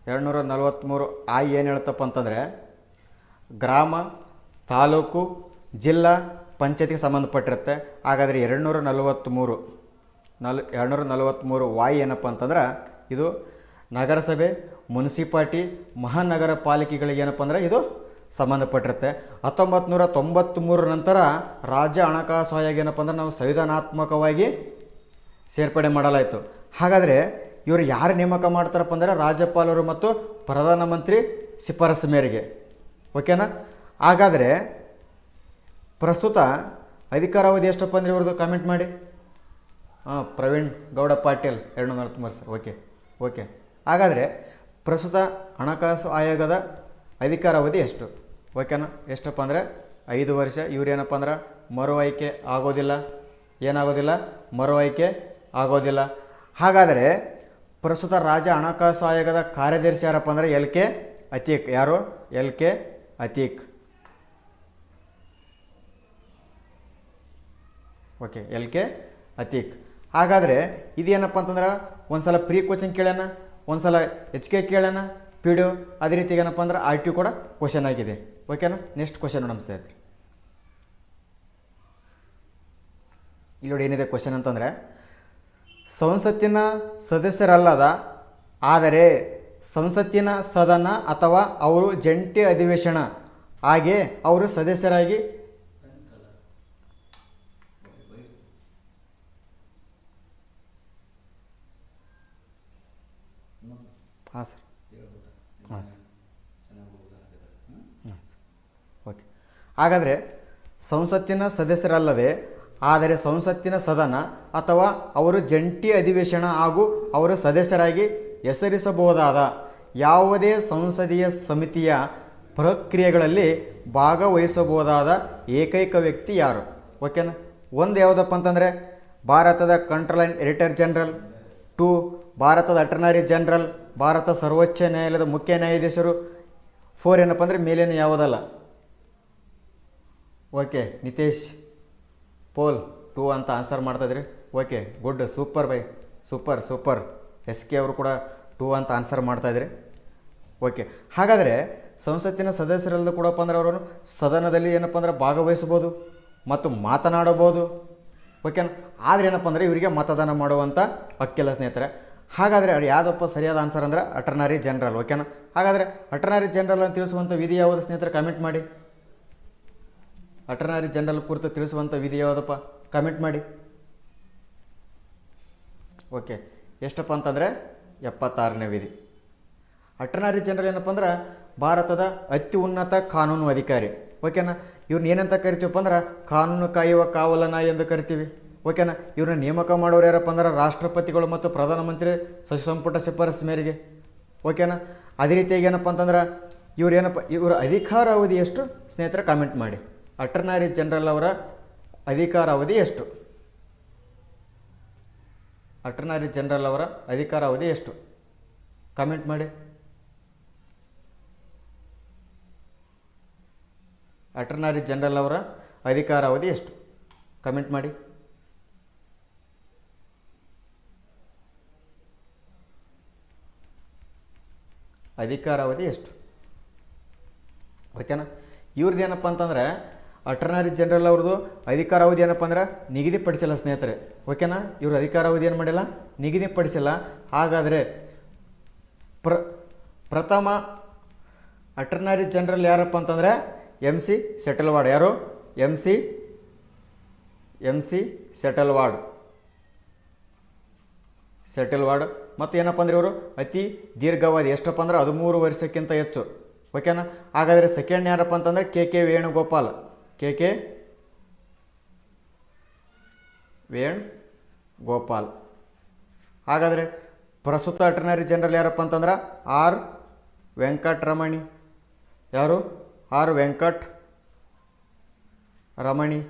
ಎರಡುನೂರ ನಲವತ್ತ್ಮೂರು ಆಯ್ ಏನು ಹೇಳ್ತಪ್ಪ ಅಂತಂದರೆ ಗ್ರಾಮ, ತಾಲೂಕು, ಜಿಲ್ಲಾ ಪಂಚಾಯತಿಗೆ ಸಂಬಂಧಪಟ್ಟಿರುತ್ತೆ. ಹಾಗಾದರೆ ಎರಡುನೂರ ನಲವತ್ತ್ಮೂರು ನಲ್, ಎರಡುನೂರ ನಲವತ್ತ್ಮೂರು ವಾಯ್ ಏನಪ್ಪ ಅಂತಂದ್ರೆ ಇದು ನಗರಸಭೆ, ಮುನ್ಸಿಪಾಲ್ಟಿ, ಮಹಾನಗರ ಪಾಲಿಕೆಗಳಿಗೆ ಏನಪ್ಪ ಅಂದರೆ ಇದು ಸಂಬಂಧಪಟ್ಟಿರುತ್ತೆ. ಹತ್ತೊಂಬತ್ತು ನೂರ ತೊಂಬತ್ತ್ಮೂರ ನಂತರ ರಾಜ್ಯ ಹಣಕಾಸು ಆಯೋಗ ಏನಪ್ಪ ಅಂದ್ರೆ ನಾವು ಸಂವಿಧಾನಾತ್ಮಕವಾಗಿ ಸೇರ್ಪಡೆ ಮಾಡಲಾಯಿತು. ಹಾಗಾದರೆ ಇವರು ಯಾರು ನೇಮಕ ಮಾಡ್ತಾರಪ್ಪ ಅಂದರೆ ರಾಜ್ಯಪಾಲರು ಮತ್ತು ಪ್ರಧಾನಮಂತ್ರಿ ಶಿಫಾರಸು ಮೇರೆಗೆ. ಓಕೆನಾ? ಹಾಗಾದರೆ ಪ್ರಸ್ತುತ ಅಧಿಕಾರಾವಧಿ ಎಷ್ಟಪ್ಪ ಅಂದರೆ ಇವ್ರದ್ದು ಕಾಮೆಂಟ್ ಮಾಡಿ. ಹಾಂ ಪ್ರವೀಣ್ ಗೌಡ ಪಾಟೀಲ್ ಎರಡು ನೂರ ನಲವತ್ತ್ಮೂರು ಸರ್. Okay okay. ಹಾಗಾದರೆ ಪ್ರಸ್ತುತ ಹಣಕಾಸು ಆಯೋಗದ ಅಧಿಕಾರಾವಧಿ ಎಷ್ಟು? ಓಕೆನಾ ಎಷ್ಟಪ್ಪ ಅಂದರೆ ಐದು ವರ್ಷ. ಇವ್ರೇನಪ್ಪ ಅಂದ್ರೆ ಮರು ಆಯ್ಕೆ ಆಗೋದಿಲ್ಲ. ಏನಾಗೋದಿಲ್ಲ? ಮರು ಆಯ್ಕೆ ಆಗೋದಿಲ್ಲ. ಹಾಗಾದರೆ ಪ್ರಸ್ತುತ ರಾಜ್ಯ ಹಣಕಾಸು ಆಯೋಗದ ಕಾರ್ಯದರ್ಶಿ ಯಾರಪ್ಪ ಅಂದರೆ ಎಲ್ ಕೆ ಅತೀಕ್. ಯಾರು? L K Atiq. Okay L K Atiq. ಹಾಗಾದರೆ ಇದೇನಪ್ಪ ಅಂತಂದ್ರೆ ಒಂದು ಸಲ ಪ್ರೀ ಕೋಚಿಂಗ್ ಕೇಳ್ಯಾನ ಒಂದು ಸಲ ಎಚ್ ಕೆ ಕೇಳೋಣ ಪಿ ಡಿ ಅದೇ ರೀತಿ ಏನಪ್ಪ ಅಂದ್ರೆ ಆರ್ ಟಿ ಕೂಡ ಕ್ವಶನ್ ಆಗಿದೆ. ಓಕೆನಾ ನೆಕ್ಸ್ಟ್ ಕ್ವಶನ್ ನಮ್ಮ ಸರ್. ಇಲ್ಲಿ ನೋಡಿ ಏನಿದೆ ಕ್ವಶನ್ ಅಂತಂದರೆ, ಸಂಸತ್ತಿನ ಸದಸ್ಯರಲ್ಲದ, ಆದರೆ ಸಂಸತ್ತಿನ ಸದನ ಅಥವಾ ಅವರು ಜಂಟಿ ಅಧಿವೇಶನ, ಹಾಗೆ ಅವರು ಸದಸ್ಯರಾಗಿ ಹಾಂ ಸರ್. ಹಾಂ ಓಕೆ. ಹಾಗಾದರೆ ಸಂಸತ್ತಿನ ಸದಸ್ಯರಲ್ಲದೆ ಆದರೆ ಸಂಸತ್ತಿನ ಸದನ ಅಥವಾ ಅವರು ಜಂಟಿ ಅಧಿವೇಶನ ಹಾಗೂ ಅವರು ಸದಸ್ಯರಾಗಿ ಹೆಸರಿಸಬಹುದಾದ ಯಾವುದೇ ಸಂಸದೀಯ ಸಮಿತಿಯ ಪ್ರಕ್ರಿಯೆಗಳಲ್ಲಿ ಭಾಗವಹಿಸಬಹುದಾದ ಏಕೈಕ ವ್ಯಕ್ತಿ ಯಾರು? ಓಕೆನಾ? ಒಂದು ಯಾವುದಪ್ಪ ಅಂತಂದರೆ ಭಾರತದ control and auditor general. Two ಭಾರತದ ಅಟರ್ನರಿ ಜನರಲ್. ಭಾರತ ಸರ್ವೋಚ್ಚ ನ್ಯಾಯಾಲಯದ ಮುಖ್ಯ ನ್ಯಾಯಾಧೀಶರು. ಫೋರ್ ಏನಪ್ಪ ಅಂದರೆ ಮೇಲೇನು ಯಾವುದಲ್ಲ. ಓಕೆ ನಿತೇಶ್ ಪೋಲ್ ಟೂ ಅಂತ answer ಮಾಡ್ತಾಯಿದ್ರಿ okay good super by super super S K ಅವರು ಕೂಡ ಟೂ ಅಂತ ಆನ್ಸರ್ ಮಾಡ್ತಾಯಿದ್ರಿ ಓಕೆ ಹಾಗಾದರೆ ಸಂಸತ್ತಿನ ಸದಸ್ಯರೆಲ್ಲರೂ ಕೂಡಪ್ಪ ಅಂದ್ರೆ ಅವರು ಸದನದಲ್ಲಿ ಏನಪ್ಪ ಅಂದರೆ ಭಾಗವಹಿಸ್ಬೋದು ಮತ್ತು ಮಾತನಾಡಬಹುದು. ಓಕೆನಾ ಆದರೆ ಏನಪ್ಪ ಅಂದರೆ ಇವರಿಗೆ ಮತದಾನ ಮಾಡುವಂಥ ಹಕ್ಕಿಲ್ಲ ಸ್ನೇಹಿತರೆ ಹಾಗಾದರೆ ಅದು ಯಾವುದಪ್ಪ ಸರಿಯಾದ ಆನ್ಸರ್ ಅಂದ್ರೆ ಅಟರ್ನರಿ ಜನರಲ್ ಓಕೆನಾ ಹಾಗಾದರೆ ಅಟರ್ನರಿ ಜನರಲ್ ಅಂತ ತಿಳಿಸುವಂಥ ವಿಧಿ ಯಾವುದು ಸ್ನೇಹಿತರೆ? ಕಮೆಂಟ್ ಮಾಡಿ. ಅಟರ್ನರಿ ಜನರಲ್ ಕುರಿತು ತಿಳಿಸುವಂಥ ವಿಧಿ ಯಾವುದಪ್ಪ? ಕಮೆಂಟ್ ಮಾಡಿ. ಓಕೆ ಎಷ್ಟಪ್ಪ ಅಂತಂದರೆ ಎಪ್ಪತ್ತಾರನೇ ವಿಧಿ. ಅಟರ್ನರಿ ಜನರಲ್ ಏನಪ್ಪ ಅಂದ್ರೆ ಭಾರತದ ಅತಿ ಉನ್ನತ ಕಾನೂನು ಅಧಿಕಾರಿ ಓಕೆನಾ ಇವ್ರನ್ನ ಏನಂತ ಕರಿತೀವಪ್ಪ ಅಂದ್ರೆ ಕಾನೂನು ಕಾಯುವ ಕಾವಲನ ಎಂದು ಕರಿತೀವಿ. ಓಕೆನಾ ಇವ್ರನ್ನ ನೇಮಕ ಮಾಡೋರು ಯಾರಪ್ಪ ಅಂದ್ರೆ ರಾಷ್ಟ್ರಪತಿಗಳು ಮತ್ತು ಪ್ರಧಾನಮಂತ್ರಿ ಸಚಿವ ಸಂಪುಟ ಶಿಫಾರಸು ಮೇರೆಗೆ. ಓಕೆನಾ ಅದೇ ರೀತಿಯಾಗಿ ಏನಪ್ಪ ಅಂತಂದ್ರೆ ಇವ್ರು ಏನಪ್ಪ, ಇವರ ಅಧಿಕಾರ ಅವಧಿ ಎಷ್ಟು? ಸ್ನೇಹಿತರೆ ಕಾಮೆಂಟ್ ಮಾಡಿ. ಅಟರ್ನರಿ ಜನರಲ್ ಅವರ ಅಧಿಕಾರ ಅವಧಿ ಎಷ್ಟು? ಅಟರ್ನರಿ ಜನರಲ್ ಅವರ ಅಧಿಕಾರ ಅವಧಿ ಎಷ್ಟು? ಕಾಮೆಂಟ್ ಮಾಡಿ. ಅಟರ್ನರಿ ಜನರಲ್ ಅವರ ಅಧಿಕಾರ ಅವಧಿ ಎಷ್ಟು? ಕಮೆಂಟ್ ಮಾಡಿ. ಅಧಿಕಾರಾವಧಿ ಎಷ್ಟು? ಓಕೆನಾ? ಇವ್ರದ್ದು ಏನಪ್ಪ ಅಂತಂದರೆ ಅಟರ್ನರಿ ಜನರಲ್ ಅವ್ರದ್ದು ಅಧಿಕಾರಾವಧಿ ಏನಪ್ಪ ಅಂದ್ರೆ, ನಿಗದಿಪಡಿಸಿಲ್ಲ ಸ್ನೇಹಿತರೆ. ಓಕೆನಾ? ಇವರು ಅಧಿಕಾರಾವಧಿ ಏನು ಮಾಡಿಲ್ಲ? ನಿಗದಿಪಡಿಸಿಲ್ಲ. ಹಾಗಾದರೆ, ಪ್ರ, ಪ್ರಥಮ ಅಟರ್ನರಿ ಜನರಲ್ ಯಾರಪ್ಪ ಅಂತಂದರೆ ಎಂ ಸಿ ಸೆಟಲ್ವಾಡ್ ಯಾರು? M C M C Setalvad Setalvad ಮತ್ತು ಏನಪ್ಪ ಅಂದ್ರೆ ಇವರು? ಅತಿ ದೀರ್ಘಾವಧಿ ಎಷ್ಟಪ್ಪ ಅಂದ್ರೆ ಹದಿಮೂರು ವರ್ಷಕ್ಕಿಂತ ಹೆಚ್ಚು. ಓಕೆನಾ ಹಾಗಾದರೆ ಸೆಕೆಂಡ್ ಯಾರಪ್ಪ ಅಂತಂದರೆ K K Venugopal. K K Venugopal. ಹಾಗಾದರೆ ಪ್ರಸ್ತುತ ಅಟರ್ನರಿ ಜನರಲ್ ಯಾರಪ್ಪ ಅಂತಂದ್ರೆ ಆರ್ ವೆಂಕಟರಮಣಿ ಯಾರು? ಆರ್ ವೆಂಕಟ್ ರಮಣಿ.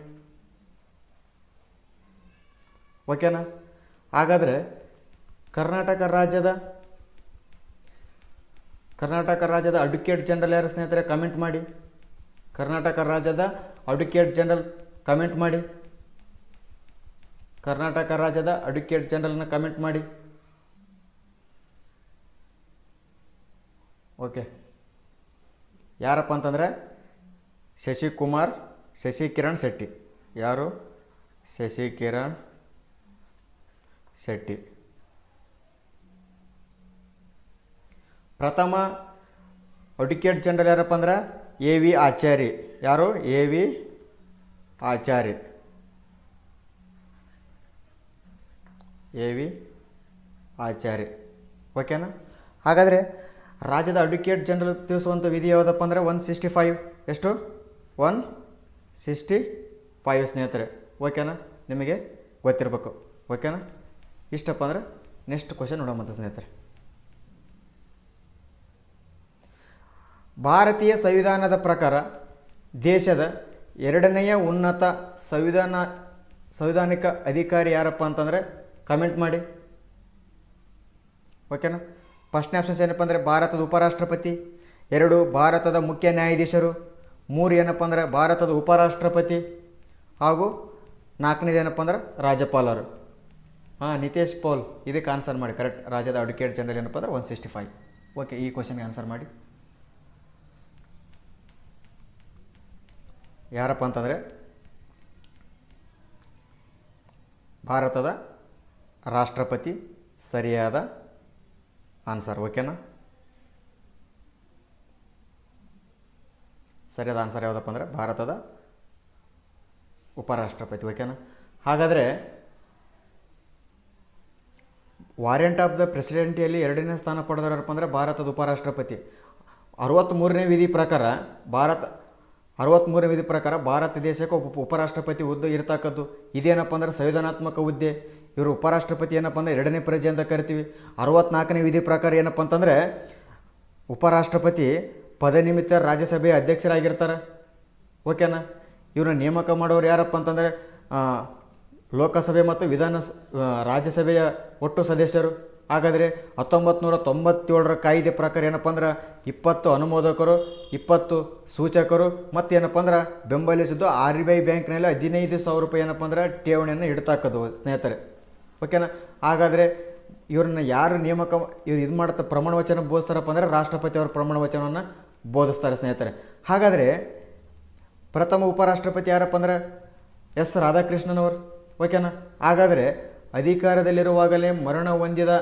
ಓಕೆನಾ ಹಾಗಾದರೆ ಕರ್ನಾಟಕ ರಾಜ್ಯದ ಕರ್ನಾಟಕ ರಾಜ್ಯದ ಅಡ್ವೊಕೇಟ್ ಜನರಲ್ ಯಾರು ಸ್ನೇಹಿತರೆ ಕಮೆಂಟ್ ಮಾಡಿ. ಕರ್ನಾಟಕ ರಾಜ್ಯದ ಅಡ್ವೊಕೇಟ್ ಜನರಲ್ ಕಮೆಂಟ್ ಮಾಡಿ. ಕರ್ನಾಟಕ ರಾಜ್ಯದ ಅಡ್ವೊಕೇಟ್ ಜನರಲ್ನ ಕಮೆಂಟ್ ಮಾಡಿ. ಓಕೆ ಯಾರಪ್ಪ ಅಂತಂದರೆ, ಶಶಿಕುಮಾರ್, ಶಶಿಕಿರಣ್ ಶೆಟ್ಟಿ. ಯಾರು? ಶಶಿಕಿರಣ್ ಶೆಟ್ಟಿ. ಪ್ರಥಮ ಅಡ್ವೊಕೇಟ್ ಜನರಲ್ ಯಾರಪ್ಪ ಅಂದ್ರೆ ಎ ವಿ ಆಚಾರಿ ಯಾರು? A V Achari A V Achari ಓಕೆನಾ? ಹಾಗಾದರೆ ರಾಜ್ಯದ ಅಡ್ವೊಕೇಟ್ ಜನರಲ್ ತಿಳಿಸುವಂಥ ವಿಧಿ ಯಾವುದಪ್ಪ ಅಂದರೆ ಒನ್ ಸಿಕ್ಸ್ಟಿ ಫೈವ್ ಎಷ್ಟು? ಒನ್ ಸಿಕ್ಸ್ಟಿ ಫೈವ್ ಸ್ನೇಹಿತರೆ. ಓಕೆನಾ? ನಿಮಗೆ ಗೊತ್ತಿರಬೇಕು. ಓಕೆನಾ? ಇಷ್ಟಪ್ಪ ಅಂದರೆ ನೆಕ್ಸ್ಟ್ ಕ್ವಶನ್ ನೋಡೋಮಂತ ಸ್ನೇಹಿತರೆ. ಭಾರತೀಯ ಸಂವಿಧಾನದ ಪ್ರಕಾರ ದೇಶದ ಎರಡನೆಯ ಉನ್ನತ ಸಂವಿಧಾನ, ಸಂವಿಧಾನಿಕ ಅಧಿಕಾರಿ ಯಾರಪ್ಪ ಅಂತಂದರೆ ಕಮೆಂಟ್ ಮಾಡಿ. ಓಕೆನಾ ಫಸ್ಟ್ನೇ ಆಪ್ಷನ್ಸ್ ಏನಪ್ಪ ಅಂದರೆ ಭಾರತದ ಉಪರಾಷ್ಟ್ರಪತಿ, ಎರಡು ಭಾರತದ ಮುಖ್ಯ ನ್ಯಾಯಾಧೀಶರು, ಮೂರು ಏನಪ್ಪ ಅಂದರೆ ಭಾರತದ ಉಪರಾಷ್ಟ್ರಪತಿ, ಹಾಗೂ ನಾಲ್ಕನೇದು ಏನಪ್ಪ ಅಂದ್ರೆ ರಾಜ್ಯಪಾಲರು. ಹಾಂ, ನಿತೇಶ್ ಪೌಲ್, ಇದಕ್ಕೆ ಆನ್ಸರ್ ಮಾಡಿ. ಕರೆಕ್ಟ್ ರಾಜ್ಯದ ಅಡ್ವೊಕೇಟ್ ಜನರಲ್ ಏನಪ್ಪ ಅಂದ್ರೆ ಒನ್ ಸಿಕ್ಸ್ಟಿ ಫೈವ್ ಓಕೆ ಈ ಕ್ವಶನ್ಗೆ ಆನ್ಸರ್ ಮಾಡಿ. ಯಾರಪ್ಪ ಅಂತಂದರೆ ಭಾರತದ ರಾಷ್ಟ್ರಪತಿ ಸರಿಯಾದ ಆನ್ಸರ್, ಓಕೆನಾ? ಸರಿಯಾದ ಆನ್ಸರ್ ಯಾವುದಪ್ಪ ಅಂದರೆ ಭಾರತದ ಉಪರಾಷ್ಟ್ರಪತಿ, ಓಕೆನಾ? ಹಾಗಾದರೆ ವಾರೆಂಟ್ ಆಫ್ ದ ಪ್ರೆಸಿಡೆಂಟಿಯಲ್ಲಿ ಎರಡನೇ ಸ್ಥಾನ ಪಡೆದವರಪ್ಪ ಅಂದರೆ ಭಾರತದ ಉಪರಾಷ್ಟ್ರಪತಿ. ಅರವತ್ತ್ಮೂರನೇ ವಿಧಿ ಪ್ರಕಾರ ಭಾರತ ಅರವತ್ತ್ಮೂರನೇ ವಿಧಿ ಪ್ರಕಾರ ಭಾರತ ದೇಶಕ್ಕೆ ಉಪ ಉಪರಾಷ್ಟ್ರಪತಿ ಹುದ್ದೆ ಇರ್ತಕ್ಕದ್ದು. ಇದೇನಪ್ಪ ಅಂದ್ರೆ ಸಂವಿಧಾನಾತ್ಮಕ ಹುದ್ದೆ. ಇವರು ಉಪರಾಷ್ಟ್ರಪತಿ ಏನಪ್ಪ ಅಂದರೆ ಎರಡನೇ ಪ್ರಜೆ ಅಂತ ಕರಿತೀವಿ. ಅರವತ್ನಾಲ್ಕನೇ ವಿಧಿ ಪ್ರಕಾರ ಏನಪ್ಪ ಅಂತಂದರೆ ಉಪರಾಷ್ಟ್ರಪತಿ ಪದನಿಮಿತ್ತ ರಾಜ್ಯಸಭೆಯ ಅಧ್ಯಕ್ಷರಾಗಿರ್ತಾರೆ. ಓಕೆನಾ? ಇವ್ರನ್ನ ನೇಮಕ ಮಾಡೋರು ಯಾರಪ್ಪ ಅಂತಂದರೆ ಲೋಕಸಭೆ ಮತ್ತು ವಿಧಾನ ರಾಜ್ಯಸಭೆಯ ಒಟ್ಟು ಸದಸ್ಯರು. ಹಾಗಾದರೆ ಹತ್ತೊಂಬತ್ತು ನೂರ ತೊಂಬತ್ತೇಳರ ಕಾಯ್ದೆ ಪ್ರಕಾರ ಏನಪ್ಪ ಅಂದ್ರೆ ಇಪ್ಪತ್ತು ಅನುಮೋದಕರು, ಇಪ್ಪತ್ತು ಸೂಚಕರು, ಮತ್ತು ಏನಪ್ಪ ಅಂದ್ರೆ ಬೆಂಬಲಿಸಿದ್ದು ಆರ್ ಬಿ ಐ ಬ್ಯಾಂಕ್ನಲ್ಲಿ ಹದಿನೈದು ಸಾವಿರ ರೂಪಾಯಿ ಏನಪ್ಪ ಅಂದ್ರೆ ಠೇವಣಿಯನ್ನು ಇಡ್ತಾಕದು ಸ್ನೇಹಿತರೆ. ಓಕೆನಾ? ಹಾಗಾದರೆ ಇವ್ರನ್ನ ಯಾರು ನೇಮಕ ಇವ್ರು ಇದು ಮಾಡ್ತಾ ಪ್ರಮಾಣ ವಚನ ಬೋಧಿಸ್ತಾರಪ್ಪ ಅಂದರೆ ರಾಷ್ಟ್ರಪತಿ ಅವರ ಪ್ರಮಾಣ ವಚನವನ್ನು ಬೋಧಿಸ್ತಾರೆ ಸ್ನೇಹಿತರೆ. ಹಾಗಾದರೆ ಪ್ರಥಮ ಉಪರಾಷ್ಟ್ರಪತಿ ಯಾರಪ್ಪ ಅಂದ್ರೆ ಎಸ್ ರಾಧಾಕೃಷ್ಣನವರು. ಓಕೆನಾ? ಹಾಗಾದರೆ ಅಧಿಕಾರದಲ್ಲಿರುವಾಗಲೇ ಮರಣ ಹೊಂದಿದ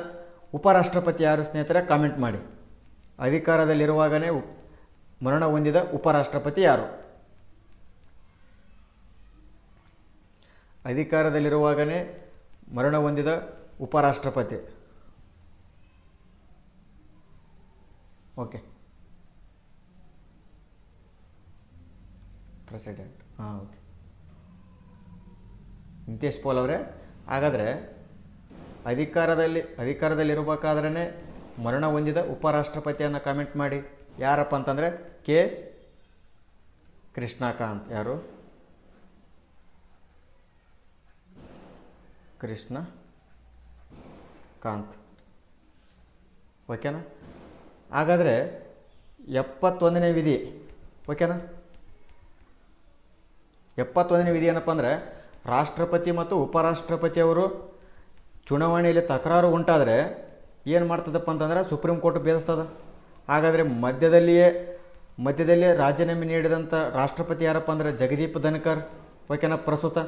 ಉಪರಾಷ್ಟ್ರಪತಿ ಯಾರು ಸ್ನೇಹಿತರೆ? ಕಾಮೆಂಟ್ ಮಾಡಿ. ಅಧಿಕಾರದಲ್ಲಿರುವಾಗಲೇ ಮರಣ ಹೊಂದಿದ ಉಪರಾಷ್ಟ್ರಪತಿ ಯಾರು? ಅಧಿಕಾರದಲ್ಲಿರುವಾಗಲೇ ಮರಣ ಹೊಂದಿದ ಉಪರಾಷ್ಟ್ರಪತಿ. ಓಕೆ ಪ್ರೆಸಿಡೆಂಟ್ ಹಾಂ ಓಕೆ ನಿತೇಶ್ ಪೋಲ್ ಅವರೇ, ಹಾಗಾದರೆ ಅಧಿಕಾರದಲ್ಲಿ ಅಧಿಕಾರದಲ್ಲಿರಬೇಕಾದ್ರೇ ಮರಣ ಹೊಂದಿದ ಉಪರಾಷ್ಟ್ರಪತಿಯನ್ನು ಕಾಮೆಂಟ್ ಮಾಡಿ. ಯಾರಪ್ಪ ಅಂತಂದರೆ ಕೆ. ಕೃಷ್ಣಕಾಂತ್. ಯಾರು? ಕೃಷ್ಣ ಕಾಂತ್ ಓಕೆನಾ? ಹಾಗಾದರೆ ಎಪ್ಪತ್ತೊಂದನೇ ವಿಧಿ, ಓಕೆನಾ? ಎಪ್ಪತ್ತೊಂದನೇ ವಿಧಿ ಏನಪ್ಪ ಅಂದರೆ ರಾಷ್ಟ್ರಪತಿ ಮತ್ತು ಉಪರಾಷ್ಟ್ರಪತಿಯವರು ಚುನಾವಣೆಯಲ್ಲಿ ತಕರಾರು ಉಂಟಾದರೆ ಏನು ಮಾಡ್ತದಪ್ಪ ಅಂತಂದ್ರೆ ಸುಪ್ರೀಂ ಕೋರ್ಟ್ ಬೇಧಿಸ್ತದ. ಹಾಗಾದರೆ ಮಧ್ಯದಲ್ಲಿಯೇ ಮಧ್ಯದಲ್ಲೇ ರಾಜೀನಾಮೆ ನೀಡಿದಂಥ ರಾಷ್ಟ್ರಪತಿ ಯಾರಪ್ಪ ಅಂದರೆ ಜಗದೀಪ್ ಧನ್ಕರ್, ಓಕೆನಾ, ಪ್ರಸ್ತುತ.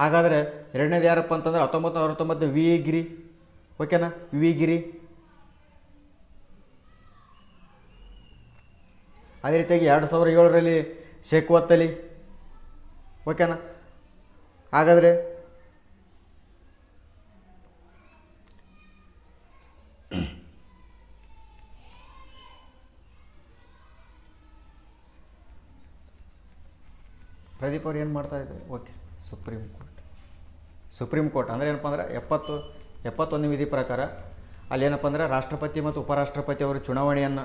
ಹಾಗಾದರೆ ಎರಡನೇದು ಯಾರಪ್ಪ ಅಂತಂದ್ರೆ ಹತ್ತೊಂಬತ್ತು ನೂರ ವಿ ಗಿರಿ, ಓಕೆನಾ, ವಿ ಗಿರಿ. ಅದೇ ರೀತಿಯಾಗಿ ಎರಡು ಸಾವಿರ ಏಳರಲ್ಲಿ ಶೇಖವತ್ ಅಲಿ ಓಕೆನಾ. ಹಾಗಾದರೆ ಪ್ರದೀಪ್ ಅವ್ರು ಏನು ಮಾಡ್ತಾ ಇದ್ದಾರೆ? Okay, supreme court. Supreme court ಅಂದರೆ ಏನಪ್ಪ ಅಂದ್ರೆ ಎಪ್ಪತ್ತು, ಎಪ್ಪತ್ತೊಂದು ವಿಧಿ ಪ್ರಕಾರ ಅಲ್ಲಿ ಏನಪ್ಪ ಅಂದರೆ ರಾಷ್ಟ್ರಪತಿ ಮತ್ತು ಉಪರಾಷ್ಟ್ರಪತಿ ಅವರು ಚುನಾವಣೆಯನ್ನು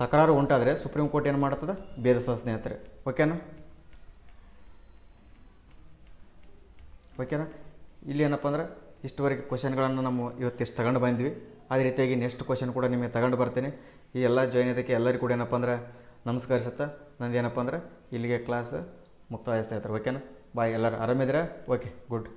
ತಕರಾರು ಉಂಟಾದರೆ ಸುಪ್ರೀಂ ಕೋರ್ಟ್ ಏನು ಮಾಡ್ತದೆ? ಭೇದಿಸೋ ಸ್ನೇಹಿತರೆ ಓಕೆನಾ? ಓಕೆನಾ? ಇಲ್ಲಿ ಏನಪ್ಪ ಅಂದ್ರೆ ಇಷ್ಟುವರೆಗೆ ಕ್ವಶನ್ಗಳನ್ನು ನಾವು ಇವತ್ತಿಷ್ಟು ತಗೊಂಡು ಬಂದ್ವಿ. ಅದೇ ರೀತಿಯಾಗಿ ನೆಕ್ಸ್ಟ್ ಕ್ವಶನ್ ಕೂಡ ನಿಮಗೆ ತಗೊಂಡು ಬರ್ತೀನಿ. ಈ ಎಲ್ಲ ಜಾಯ್ನ್ ಇದಕ್ಕೆ ಎಲ್ಲರಿಗೂ ಕೂಡ ಏನಪ್ಪ ಅಂದ್ರೆ ನಮಸ್ಕರಿಸುತ್ತಾ. ನಂದು ಏನಪ್ಪ ಅಂದ್ರೆ ಇಲ್ಲಿಗೆ ಕ್ಲಾಸ್ ಮುಕ್ತಾಯ ಆಗ್ತಾ ಇರ್ತಾರೆ ಓಕೆನಾ ಬಾಯ್ ಎಲ್ಲರೂ ಆರಾಮಿದ್ದೀರಾ ಓಕೆ ಗುಡ್